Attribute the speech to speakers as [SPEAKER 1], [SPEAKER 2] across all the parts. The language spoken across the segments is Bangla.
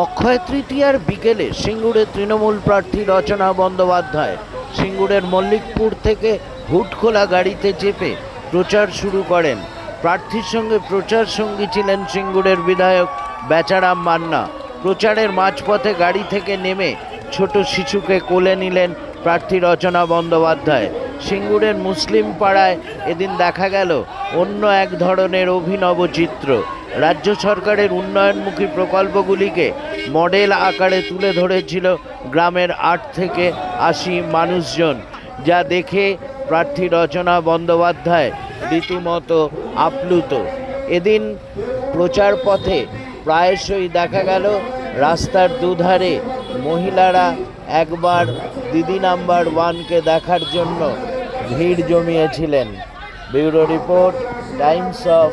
[SPEAKER 1] অক্ষয় তৃতীয়ার বিকেলে সিঙ্গুরের তৃণমূল প্রার্থী রচনা বন্দ্যোপাধ্যায়। সিঙ্গুরের মল্লিকপুর থেকে হুটখোলা গাড়িতে চেপে প্রচার শুরু করেন। প্রার্থীর সঙ্গে প্রচার সঙ্গী ছিলেন সিঙ্গুরের বিধায়ক বেচারাম মান্না। প্রচারের মাঝপথে গাড়ি থেকে নেমে ছোট শিশুকে কোলে নিলেন প্রার্থী রচনা বন্দ্যোপাধ্যায়। সিঙ্গুরের মুসলিম পাড়ায় এদিন দেখা গেল অন্য এক ধরনের অভিনব চিত্র। রাজ্য সরকারের উন্নয়নমুখী প্রকল্পগুলিকে মডেল আকারে তুলে ধরেছিল গ্রামের আট থেকে আশি মানুষজন, যা দেখে প্রার্থী রচনা বন্দ্যোপাধ্যায় রীতিমতো আপ্লুত। এদিন প্রচার পথে প্রায়শই দেখা গেল, রাস্তার দুধারে মহিলারা একবার দিদি নাম্বার ওয়ানকে দেখার জন্য ভিড় জমিয়েছিলেন। ব্যুরো রিপোর্ট, টাইমস অফ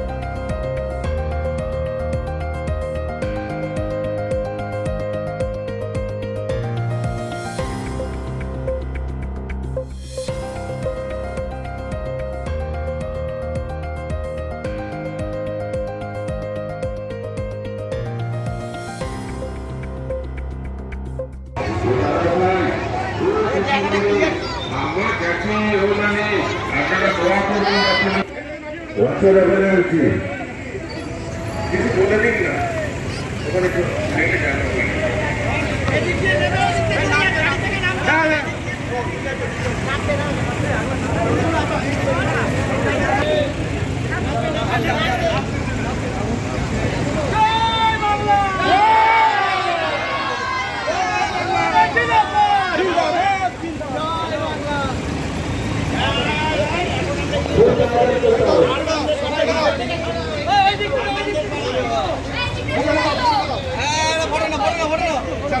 [SPEAKER 2] প্রচণ্ড ভোট দিয়ে দুটো minus